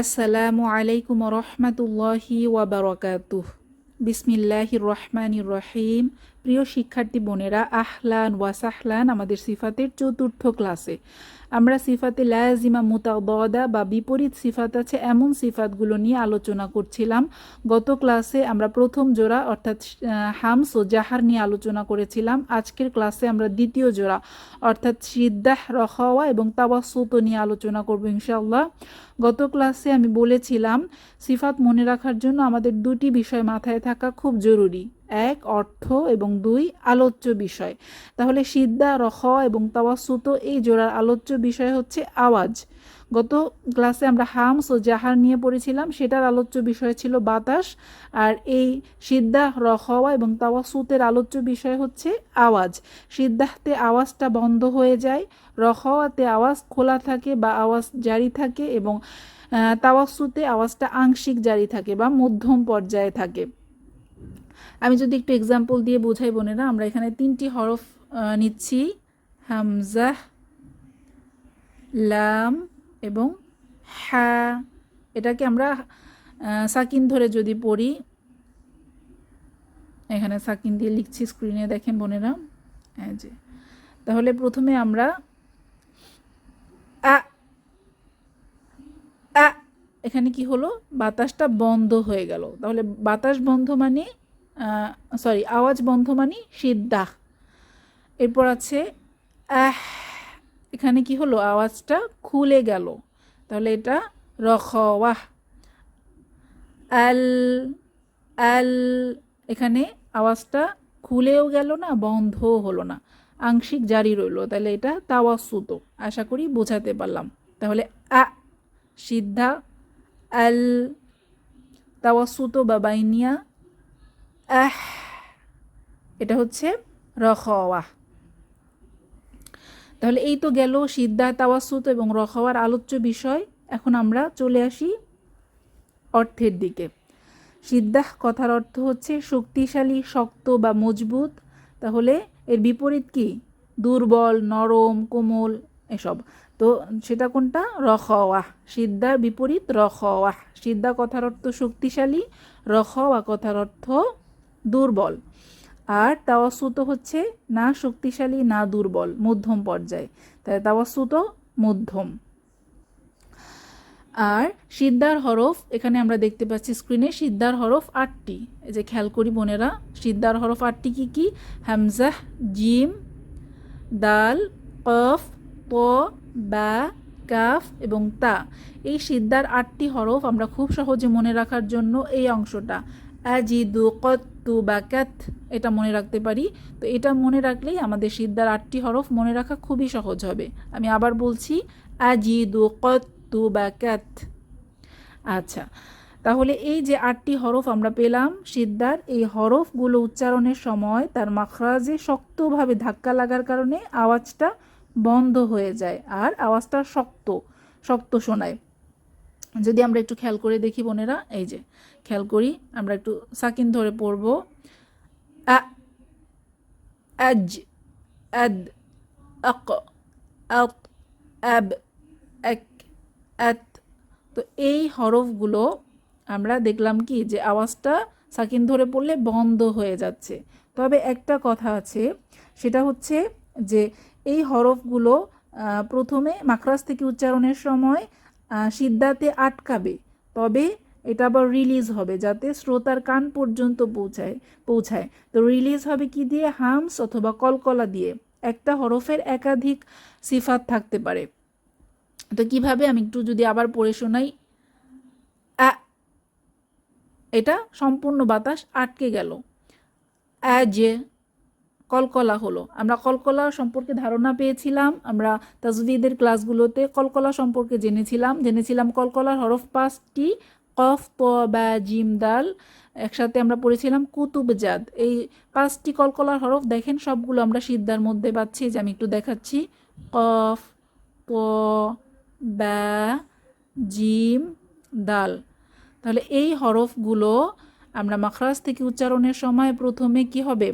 আসসালামু আলাইকুম রহমতুল্লাহি ওয়াবারকাতুহ। বিসমিল্লাহির রহমানির রহিম। প্রিয় শিক্ষার্থী বোনেরা, আহলান ওয়াসাহলান আমাদের সিফাতের চতুর্থ ক্লাসে। আমরা সিফাতে লায়াজিমা মুতাদা বা বিপরীত সিফাত আছে এমন সিফাতগুলো নিয়ে আলোচনা করছিলাম। গত ক্লাসে আমরা প্রথম জোড়া অর্থাৎ হামস ও জাহার নিয়ে আলোচনা করেছিলাম। আজকের ক্লাসে আমরা দ্বিতীয় জোড়া অর্থাৎ সিদ্দাহ, রখাওয়া এবং তাওয়াসুত নিয়ে আলোচনা করব ইনশাআল্লাহ। গত ক্লাসে আমি বলেছিলাম, সিফাত মনে রাখার জন্য আমাদের দুটি বিষয় মাথায় থাকা খুব জরুরি। এক, অর্থ এবং দুই, আলোচ্য বিষয়। তাহলে সিদ্দা, রখ এবং তাওয়াসুত এই জোড়ার আলোচ্য বিষয় হচ্ছে আওয়াজ। গত ক্লাসে আমরা হামস ও জাহার নিয়ে পড়েছিলাম, সেটার আলোচ্য বিষয় ছিল বাতাস, আর এই সিদ্দাহ রখওয়া এবং তাওয়াসুতের আলোচ্য বিষয় হচ্ছে আওয়াজ। সিদ্ধাহতে আওয়াজটা বন্ধ হয়ে যায়, রখওয়াতে আওয়াজ খোলা থাকে বা আওয়াজ জারি থাকে এবং তাওয়াসুতে আওয়াজটা আংশিক জারি থাকে বা মধ্যম পর্যায়ে থাকে। আমি যদি একটু এক্সাম্পল দিয়ে বোঝাই বোনেরা, আমরা এখানে তিনটি হরফ নিচ্ছি। হামজাহ লাম এবং হ্যা এটাকে আমরা সাকিন ধরে যদি পড়ি, এখানে সাকিন দিয়ে লিখছি স্ক্রিনে দেখেন বোনেরা। হ্যাঁ যে। তাহলে প্রথমে আমরা এখানে কি হলো? বাতাসটা বন্ধ হয়ে গেল। তাহলে বাতাস বন্ধ মানে সরি আওয়াজ বন্ধ মানে সিদ্দাহ এরপর আছে, আহ, এখানে কি হলো? আওয়াজটা খুলে গেল। তাহলে এটা রখওয়াহ আল আল, এখানে আওয়াজটা খুলেও গেল না, বন্ধও হলো না। আংশিক জারি রইল, তাহলে এটা তাওয়াসুত। আশা করি বোঝাতে পারলাম। তাহলে আ সিদ্ধা আল, তাওয়াসুত বা বাইনিয়া আহ, এটা হচ্ছে রখওয়াহ তাহলে এই তো গেল সিদ্ধা তাওয়াসুত এবং রখাওয়ার আলোচ্য বিষয়। এখন আমরা চলে আসি অর্থের দিকে। সিদ্দাহ কথার অর্থ হচ্ছে শক্তিশালী, শক্ত বা মজবুত। তাহলে এর বিপরীত কি? দুর্বল, নরম, কোমল এসব। তো সেটা কোনটা? রখাওয়াহ সিদ্ধার বিপরীত রখাওয়াহ সিদ্ধা কথার অর্থ শক্তিশালী, রখাওয়া কথার অর্থ দুর্বল। আর তাওয়াসুত হচ্ছে না শক্তিশালী, না দুর্বল, মধ্যম পর্যায়ে। তাই তাওয়াসুত মধ্যম। আর সিদ্ধার হরফ, এখানে আমরা দেখতে পাচ্ছি স্ক্রিনে সিদ্ধার হরফ আটটি। এই যে খেয়াল করি বোনেরা, সিদ্ধার হরফ আটটি কি কি? হামজাহ, জিম, দাল, কফ প বা, কাফ এবং তা। এই সিদ্ধার আটটি হরফ আমরা খুব সহজে মনে রাখার জন্য এই অংশটা। আজিদু কত্তু বা ক্যাত এটা মনে রাখতে পারি। তো এটা মনে রাখলেই আমাদের সিদ্ধার আটটি হরফ মনে রাখা খুবই সহজ হবে। আমি আবার বলছি, আজিদু কত্তু বা ক্যাত আচ্ছা তাহলে এই যে আটটি হরফ আমরা পেলাম সিদ্ধার, এই হরফগুলো উচ্চারণের সময় তার মাখরাজে শক্তভাবে ধাক্কা লাগার কারণে আওয়াজটা বন্ধ হয়ে যায়, আর আওয়াজটা শক্ত শক্ত শোনায়। যদি আমরা একটু খেয়াল করে দেখি বোনেরা, এই যে, খেয়াল করি, আমরা একটু সাকিন ধরে পড়ব। আজ, আদ, আক আত আব, এক, আত। তো এই হরফগুলো আমরা দেখলাম কি, যে আওয়াজটা সাকিন ধরে পড়লে বন্ধ হয়ে যাচ্ছে। তবে একটা কথা আছে, সেটা হচ্ছে যে এই হরফগুলো প্রথমে মাখরাজ থেকে উচ্চারণের সময় সিদ্ধাতে আটকাবে। তবে এটা আবার রিলিজ হবে যাতে শ্রোতার কান পর্যন্ত পৌঁছায় পৌঁছায়। তো রিলিজ হবে কি দিয়ে? হামস অথবা কলকলা দিয়ে। একটা হরফের একাধিক সিফাত থাকতে পারে। তো কীভাবে? আমি একটু যদি আবার পড়ে শোনাই। এটা সম্পূর্ণ বাতাস আটকে গেল। অ্যাজ কলকলা হলো। আমরা কলকলা সম্পর্কে ধারণা পেয়েছিলাম, আমরা তাজুদিদের ক্লাসগুলোতে কলকলা সম্পর্কে জেনেছিলাম। জেনেছিলাম কলকলার হরফ পাঁচটি, কফ প বা, জিম, দাল। একসাথে আমরা পড়েছিলাম কুতুবজাদ এই পাঁচটি কলকলার হরফ দেখেন, সবগুলো আমরা সিদ্ধার মধ্যে পাচ্ছি, যে আমি একটু দেখাচ্ছি। কফ, প, বা, জিম, দাল। তাহলে এই হরফগুলো আমরা মাখরাজ থেকে উচ্চারণের সময় প্রথমে কি হবে?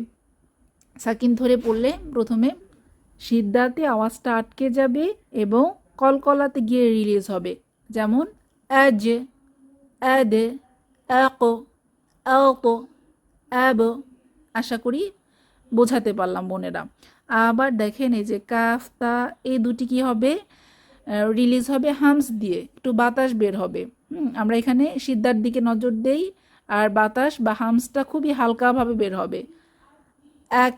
সাকিন ধরে পড়লে প্রথমে সিদ্ধাতে আওয়াজটা আটকে যাবে এবং কলকলাতে গিয়ে রিলিজ হবে। যেমন, আজ, আদ, আক আক আব। আশা করি বোঝাতে পারলাম বোনেরা। আবার দেখেন এই যে কাফ তা এই দুটি কি হবে? রিলিজ হবে হামস দিয়ে, একটু বাতাস বের হবে। আমরা এখানে সিদ্ধার দিকে নজর দেই, আর বাতাস বা হামসটা খুবই হালকাভাবে বের হবে। এক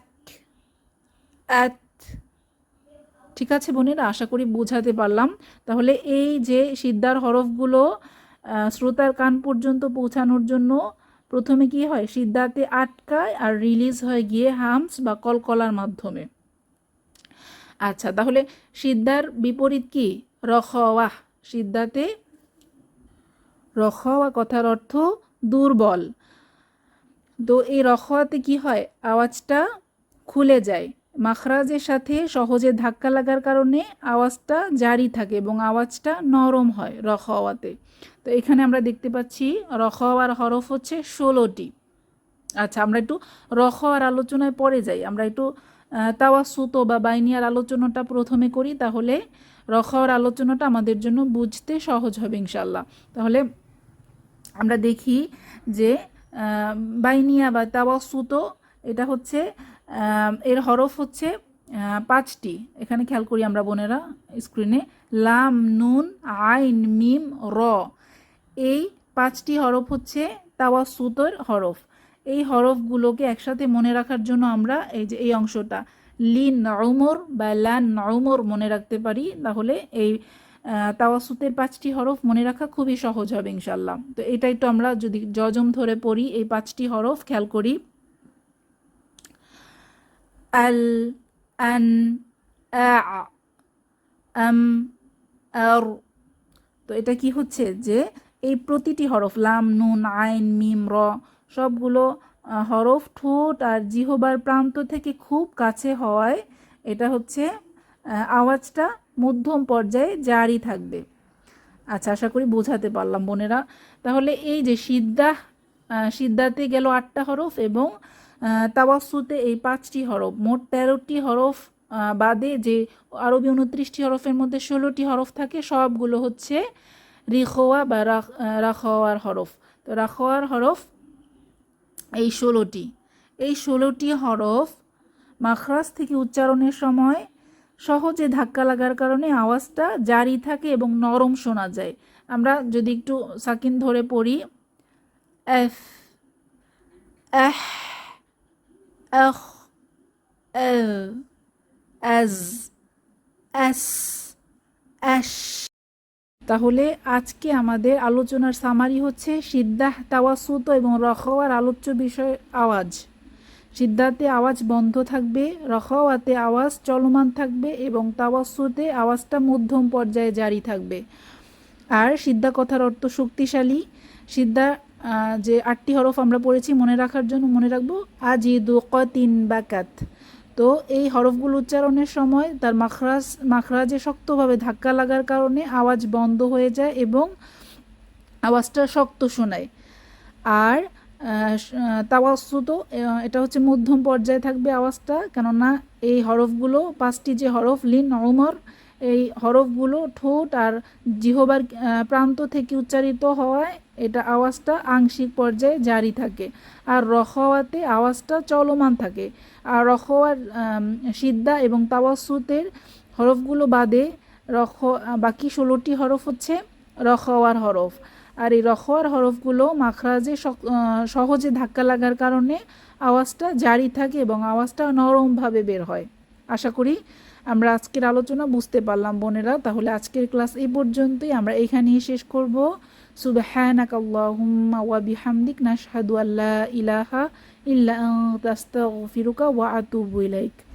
এক ঠিক আছে বোনেরা? আশা করি বোঝাতে পারলাম। তাহলে এই যে সিদ্ধার হরফগুলো শ্রোতার কান পর্যন্ত পৌঁছানোর জন্য প্রথমে কি হয়? সিদ্ধাতে আটকায় আর রিলিজ হয় গিয়ে হামস বা কলকলার মাধ্যমে। আচ্ছা তাহলে সিদ্ধার বিপরীত কি? রখওয়াহ। সিদ্ধাতে রখওয়া কথার অর্থ দুর্বল। তো এই রখওয়াতে কি হয়? আওয়াজটা খুলে যায়। মাখরাজের সাথে সহজে ধাক্কা লাগার কারণে আওয়াজটা জারি থাকে এবং আওয়াজটা নরম হয় রখওয়াতে। তো এখানে আমরা দেখতে পাচ্ছি রখওয়ার হরফ হচ্ছে ষোলোটি। আচ্ছা আমরা একটু রখওয়ার আলোচনায় পরে যাই। আমরা একটু আহ, তাওয়াসুতো বা বাইনিয়ার আলোচনাটা প্রথমে করি তাহলে রখওয়ার আলোচনাটা আমাদের জন্য বুঝতে সহজ হবে ইনশাল্লাহ তাহলে আমরা দেখি যে বাইনিয়া বা তাওয়াসুতো এটা হচ্ছে এর হরফ হচ্ছে পাঁচটি। এখানে খেয়াল করি আমরা বোনেরা স্ক্রিনে লাম নুন আইন মিম র। এই পাঁচটি হরফ হচ্ছে তাওয়াসুতোর হরফ। এই হরফগুলোকে একসাথে মনে রাখার জন্য আমরা এই যে এই অংশটা লিন নউমর বা লান নউমর মনে রাখতে পারি। তাহলে এই আহ, তাওয়াসুতের পাঁচটি হরফ মনে রাখা খুবই সহজ হবে ইনশাল্লাহ তো এটা একটু আমরা যদি জজম ধরে পড়ি এই পাঁচটি হরফ খেয়াল করি। আল আন আ আম আর তো এটা কি হচ্ছে যে এই প্রতিটি হরফ লাম নুন আইন মিম র সবগুলো হরফ ঠোঁট আর জিহবার প্রান্ত থেকে খুব কাছে হওয়ায় এটা হচ্ছে আওয়াজটা মধ্যম পর্যায়ে জারি থাকবে। আচ্ছা আশা করি বোঝাতে পারলাম বোনেরা। তাহলে এই যে সিদ্দাহ আহ, সিদ্দাতে গেল আটটা হরফ এবং তাওয়াসুতে এই পাঁচটি হরফ, মোট তেরোটি হরফ বাদে যে আরবি উনত্রিশটি হরফের মধ্যে ষোলোটি হরফ থাকে, সবগুলো হচ্ছে রিখোয়া বা রাখ- রাখওয়ার হরফ। তো রাখোয়ার হরফ এই ষোলোটি। এই ষোলোটি হরফ মাখরাজ থেকে উচ্চারণের সময় সহজে ধাক্কা লাগার কারণে আওয়াজটা জারি থাকে এবং নরম শোনা যায়। আমরা যদি একটু সাকিন ধরে পড়ি, এফ, এহ এখ এল এজ এস অ্যাশ তাহলে আজকে আমাদের আলোচনার সামারি হচ্ছে সিদ্দাহ তাওয়াসুত এবং রখাওয়ার আলোচ্য বিষয় আওয়াজ। সিদ্ধাতে আওয়াজ বন্ধ থাকবে, রখাওয়াতে আওয়াজ চলমান থাকবে এবং তাওয়াসুতে আওয়াজটা মধ্যম পর্যায়ে জারি থাকবে। আর সিদ্ধা কথার অর্থ শক্তিশালী। সিদ্ধা যে আটটি হরফ আমরা পড়েছি মনে রাখার জন্য মনে রাখব আজি আজিদু কতিন বাকাত তো এই হরফগুলো উচ্চারণের সময় তার মাখরাজ, মাখরাজে শক্তভাবে ধাক্কা লাগার কারণে আওয়াজ বন্ধ হয়ে যায় এবং আওয়াজটা শক্ত শোনায়। আর তাওয়াসুত এটা হচ্ছে মধ্যম পর্যায়ে থাকবে আওয়াজটা, কেননা এই হরফগুলো, পাঁচটি যে হরফ, লিন ওমর এই হরফগুলো ঠোঁট আর জিহবার প্রান্ত থেকে উচ্চারিত হওয়ায় এটা আওয়াজটা আংশিক পর্যায়ে জারি থাকে। আর রখাওয়াতে আওয়াজটা চলমান থাকে। আর রখওয়ার আম, সিদ্ধা এবং তাওয়াসুতের হরফগুলো বাদে রখ বাকি ষোলোটি হরফ হচ্ছে রখাওয়ার হরফ। আর এই রখওয়ার হরফগুলো মাখরাজে সহজে ধাক্কা লাগার কারণে আওয়াজটা জারি থাকে এবং আওয়াজটা নরমভাবে বের হয়। আশা করি আমরা আজকের আলোচনা বুঝতে পারলাম বোনেরা। তাহলে আজকের ক্লাস এই পর্যন্তই। আমরা এখানেই শেষ করব। سبحانك اللهم وبحمدك نشهد أن لا إله إلا أنت أستغفرك وأتوب إليك.